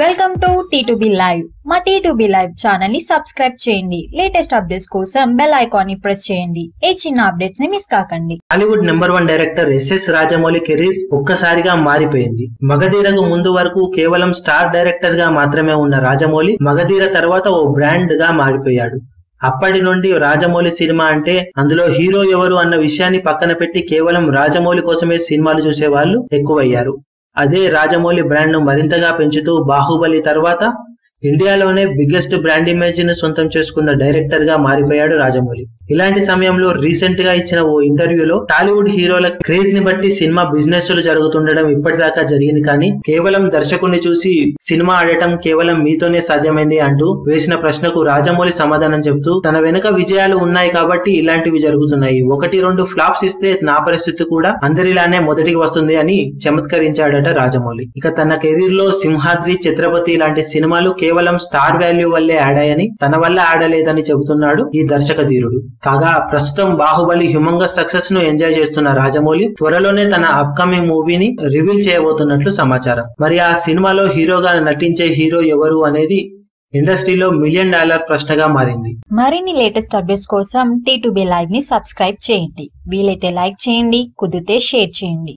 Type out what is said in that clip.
Welcome to T two B live మా T two B live ఛానల్ని subscribe చేయండి. Latest updates కోసం bell ఐకాన్ని ప్రెస్ చేయండి. ఏ చిన్న అప్డేట్స్ని మిస్ కాకండి. Hollywood number one director SS Rajamouli career ఒక్కసారిగా మారిపోయింది. మగధీరకు ముందు వరకు కేవలం స్టార్ డైరెక్టర్గా మాత్రమే ఉన్న రాజమౌళి మగధీర తర్వాత ఓ బ్రాండ్గా మారిపోయాడు. అప్పటి నుండి రాజమౌళి సినిమా అంటే అందులో హీరో ఎవరు అన్న విషయాన్ని పక్కన పెట్టి కేవలం రాజమౌళి కోసమే సినిమాలు చూసే వాళ్ళు ఎక్కువయ్యారు. అదే రాజమౌళి బ్రాండ్ను మరింతగా పెంచుతూ బాహుబలి తర్వాత ఇండియాలోనే బిగ్గెస్ట్ బ్రాండ్ ఇమేజ్ని సొంతం చేసుకున్న డైరెక్టర్గా మారిపోయాడు రాజమౌళి. ఇలాంటి సమయంలో రీసెంట్గా ఇచ్చిన ఓ ఇంటర్వ్యూలో టాలీవుడ్ హీరోల క్రేజ్ని బట్టి సినిమా బిజినెస్లు జరుగుతుండడం ఇప్పటిదాకా జరిగింది కానీ కేవలం దర్శకుడిని చూసి సినిమా ఆడటం కేవలం మీతోనే సాధ్యమైంది అంటూ వేసిన ప్రశ్నకు రాజమౌళి సమాధానం చెబుతూ తన వెనుక విజయాలు ఉన్నాయి కాబట్టి ఇలాంటివి జరుగుతున్నాయి. ఒకటి రెండు ఫ్లాప్స్ ఇస్తే నా పరిస్థితి కూడా అందరిలానే మొదటికి వస్తుంది అని చమత్కరించాడట రాజమౌళి. ఇక తన కెరీర్లో సింహాద్రి ఛత్రపతి లాంటి సినిమాలు కేవలం స్టార్ వాల్యూ వల్లే ఆడాయని తన వల్ల ఆడలేదని చెబుతున్నాడు ఈ దర్శక ధీరుడు. కాగా ప్రస్తుతం బాహుబలి హ్యూమంగస్ సక్సెస్ను ఎంజాయ్ చేస్తున్న రాజమౌళి త్వరలోనే తన అప్కమింగ్ మూవీని రివీల్ చేయబోతున్నట్లు సమాచారం. మరి ఆ సినిమాలో హీరోగా నటించే హీరో ఎవరు అనేది ఇండస్ట్రీలో మిలియన్ డాలర్ ప్రశ్నగా మారింది. మరిన్ని లేటెస్ట్ అప్డేట్స్ కోసం టీ టు బి లైవ్ని సబ్స్క్రైబ్ చేయండి. వీలైతే లైక్ చేయండి కుదిరితే షేర్ చేయండి.